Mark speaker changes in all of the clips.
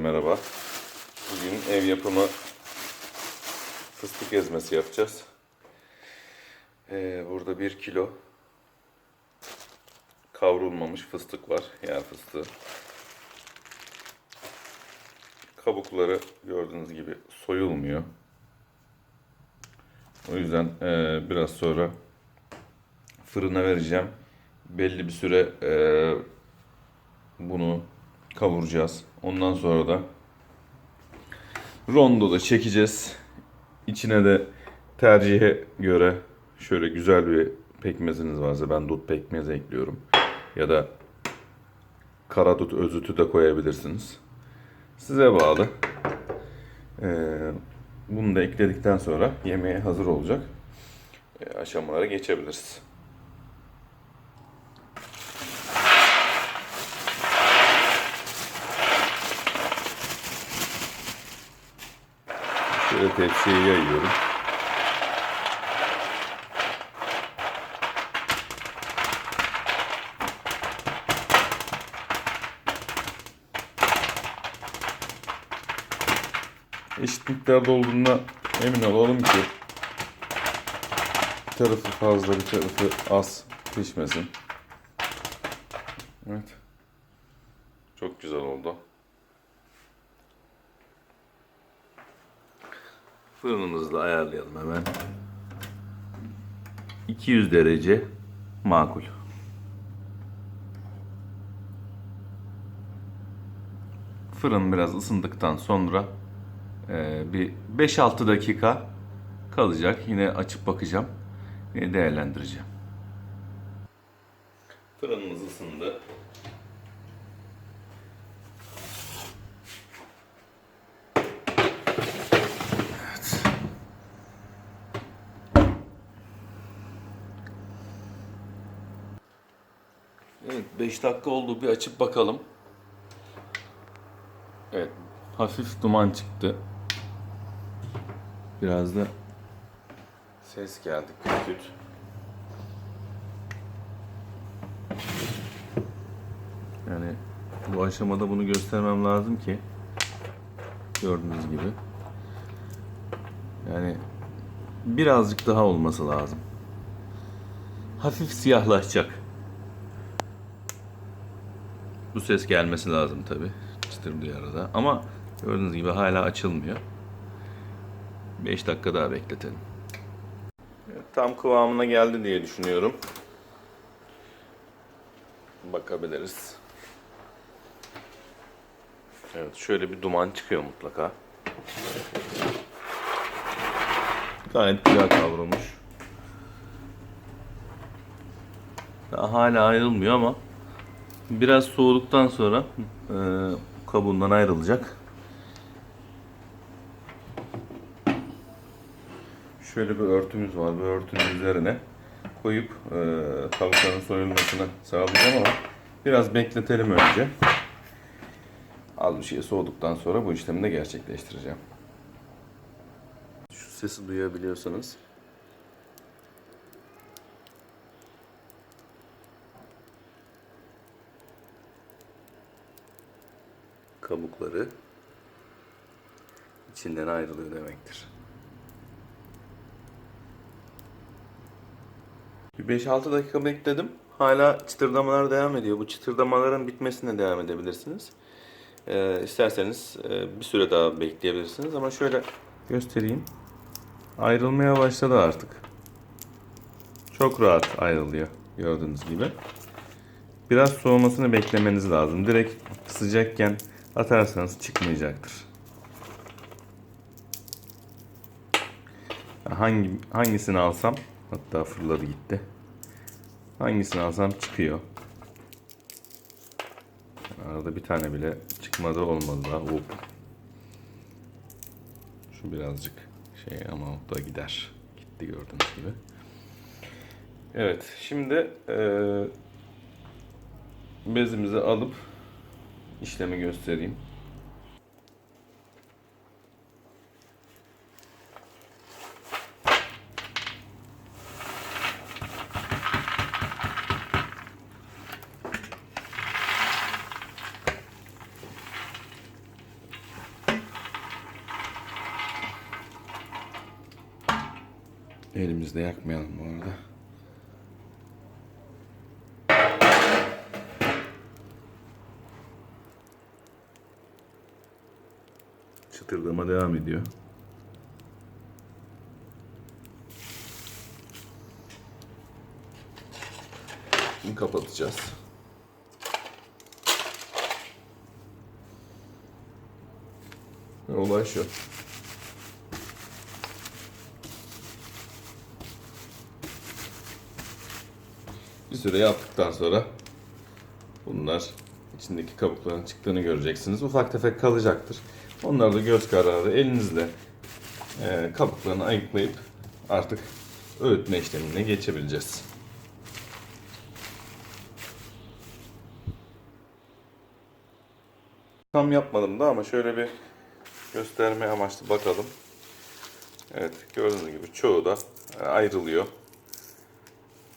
Speaker 1: merhaba. Bugün ev yapımı fıstık ezmesi yapacağız. Ee, burada 1 kilo kavrulmamış fıstık var. Yer fıstığı. Kabukları gördüğünüz gibi soyulmuyor. O yüzden e, biraz sonra fırına vereceğim. Belli bir süre e, bunu kavuracağız. Ondan sonra da rondoda çekeceğiz. İçine de tercihe göre şöyle güzel bir pekmeziniz varsa ben dut pekmezi ekliyorum. Ya da kara dut özütü de koyabilirsiniz. Size bağlı. Ee, bunu da ekledikten sonra yemeğe hazır olacak. Ee, aşamalara geçebiliriz. Şöyle tepsiye yayıyorum. Eşit miktarda olduğuna emin olalım ki bir tarafı fazla bir tarafı az pişmesin. Evet. Çok güzel oldu. Fırınımızı da ayarlayalım hemen. 200 derece makul. Fırın biraz ısındıktan sonra e, bir 5-6 dakika kalacak. Yine açıp bakacağım. Yine değerlendireceğim. Fırınımız ısındı. Evet 5 dakika oldu bir açıp bakalım. Evet hafif duman çıktı. Biraz da ses geldi küt. Yani bu aşamada bunu göstermem lazım ki gördüğünüz gibi. Yani birazcık daha olması lazım. Hafif siyahlaşacak. Bu ses gelmesi lazım tabi. Çıtır bir arada. Ama gördüğünüz gibi hala açılmıyor. 5 dakika daha bekletelim. Tam kıvamına geldi diye düşünüyorum. Bakabiliriz. Evet şöyle bir duman çıkıyor mutlaka. Gayet güzel kavrulmuş. Daha hala ayrılmıyor ama biraz soğuduktan sonra e, kabuğundan ayrılacak. Şöyle bir örtümüz var. Bu örtünün üzerine koyup e, tavukların soyulmasını sağlayacağım ama biraz bekletelim önce. Az bir şey soğuduktan sonra bu işlemi de gerçekleştireceğim. Şu sesi duyabiliyorsanız. Kabukları içinden ayrılıyor demektir. Bir 5-6 dakika bekledim. Hala çıtırdamalar devam ediyor. Bu çıtırdamaların bitmesine devam edebilirsiniz. Ee, isterseniz e, bir süre daha bekleyebilirsiniz. Ama şöyle göstereyim. Ayrılmaya başladı artık. Çok rahat ayrılıyor gördüğünüz gibi. Biraz soğumasını beklemeniz lazım. Direkt sıcakken atarsanız çıkmayacaktır. Hangi hangisini alsam hatta fırladı gitti. Hangisini alsam çıkıyor. Arada bir tane bile çıkmadı olmadı daha. Hop. Şu birazcık şey ama o da gider. Gitti gördüğünüz gibi. Evet şimdi eee bezimizi alıp işlemi göstereyim. Elimizde yakmayalım bu arada. Çıtırdama devam ediyor. Şimdi kapatacağız. Olay şu. Bir süre yaptıktan sonra bunlar içindeki kabukların çıktığını göreceksiniz. Ufak tefek kalacaktır. Onları da göz kararı elinizle e, kabuklarını ayıklayıp artık öğütme işlemine geçebileceğiz. Tam yapmadım da ama şöyle bir gösterme amaçlı bakalım. Evet gördüğünüz gibi çoğu da e, ayrılıyor.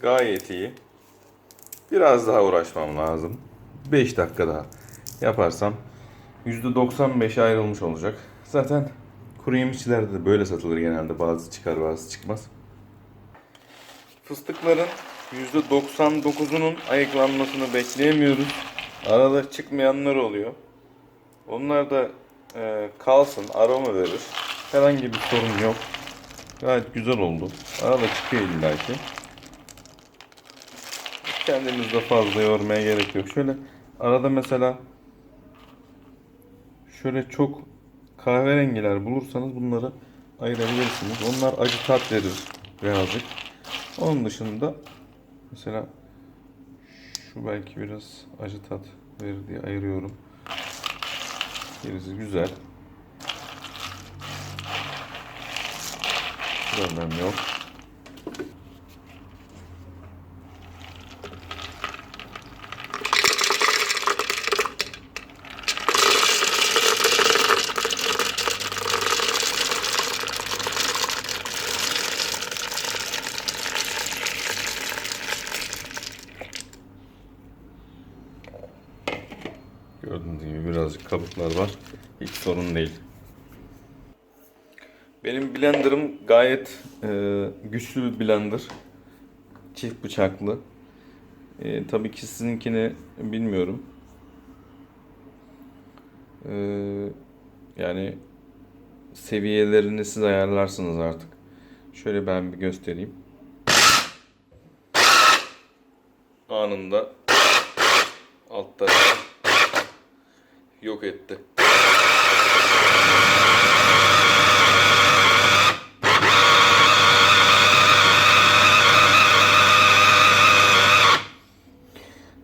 Speaker 1: Gayet iyi. Biraz daha uğraşmam lazım. 5 dakika daha yaparsam %95 ayrılmış olacak. Zaten kuru yemişçilerde de böyle satılır genelde. Bazı çıkar bazı çıkmaz. Fıstıkların %99'unun ayıklanmasını bekleyemiyoruz. Arada çıkmayanlar oluyor. Onlar da e, kalsın, aroma verir. Herhangi bir sorun yok. Gayet güzel oldu. Arada çıkıyor illaki. Kendimizi de fazla yormaya gerek yok. Şöyle arada mesela şöyle çok kahverengiler bulursanız bunları ayırabilirsiniz. Onlar acı tat verir birazcık. Onun dışında mesela şu belki biraz acı tat verir diye ayırıyorum. Gerisi güzel. Problem yok. Gördüğünüz gibi birazcık kabuklar var. Hiç sorun değil. Benim blenderım gayet e, güçlü bir blender. Çift bıçaklı. E, tabii ki sizinkini bilmiyorum. E, yani seviyelerini siz ayarlarsınız artık. Şöyle ben bir göstereyim. Anında alt tarafı yok etti.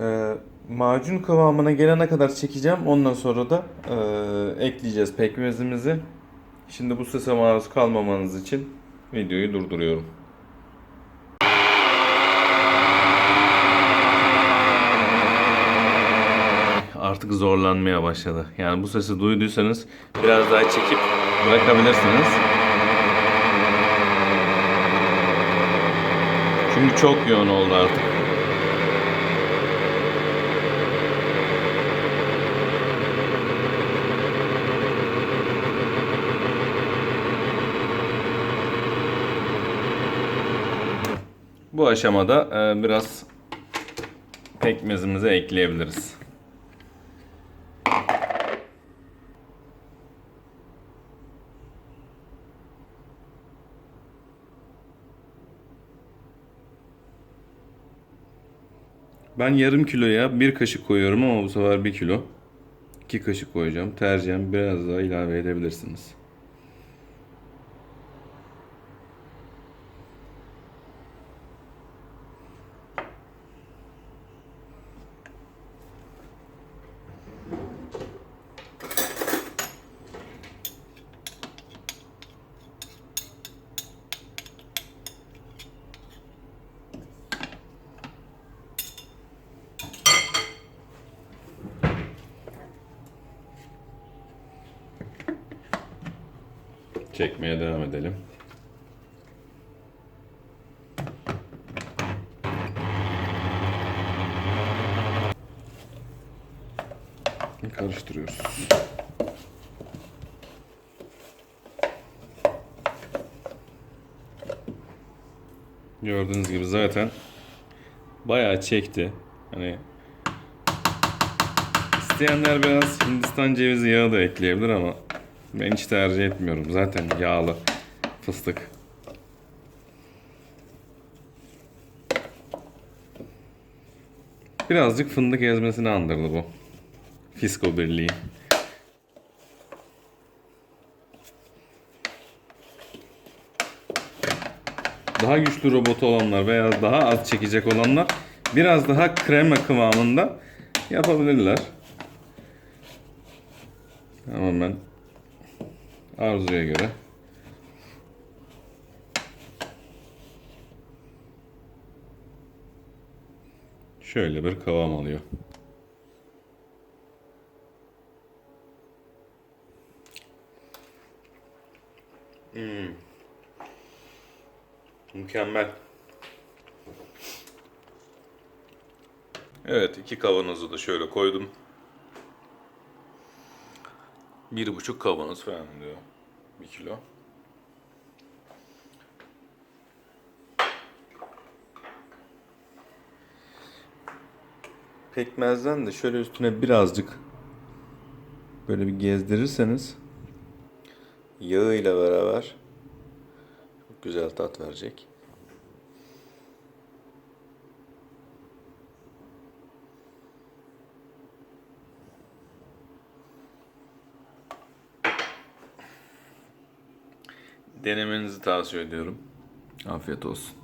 Speaker 1: Ee, macun kıvamına gelene kadar çekeceğim. Ondan sonra da e, ekleyeceğiz pekmezimizi. Şimdi bu sese maruz kalmamanız için videoyu durduruyorum. Artık zorlanmaya başladı. Yani bu sesi duyduysanız biraz daha çekip bırakabilirsiniz. Çünkü çok yoğun oldu artık. Bu aşamada e, biraz pekmezimizi ekleyebiliriz. Ben yarım kiloya bir kaşık koyuyorum ama bu sefer bir kilo. iki kaşık koyacağım. Tercihen biraz daha ilave edebilirsiniz. Çekmeye devam edelim. Karıştırıyoruz. Gördüğünüz gibi zaten bayağı çekti. Hani isteyenler biraz Hindistan cevizi yağı da ekleyebilir ama ben hiç tercih etmiyorum. Zaten yağlı fıstık. Birazcık fındık ezmesini andırdı bu. Fisko Birliği. Daha güçlü robotu olanlar veya daha az çekecek olanlar biraz daha krema kıvamında yapabilirler. Tamamen arzuya göre. Şöyle bir kıvam alıyor. Mükemmel. Evet iki kavanozu da şöyle koydum. Bir buçuk kavanoz falan diyor. Bir kilo. Pekmezden de şöyle üstüne birazcık böyle bir gezdirirseniz yağıyla beraber çok güzel tat verecek. Denemenizi tavsiye ediyorum. Afiyet olsun.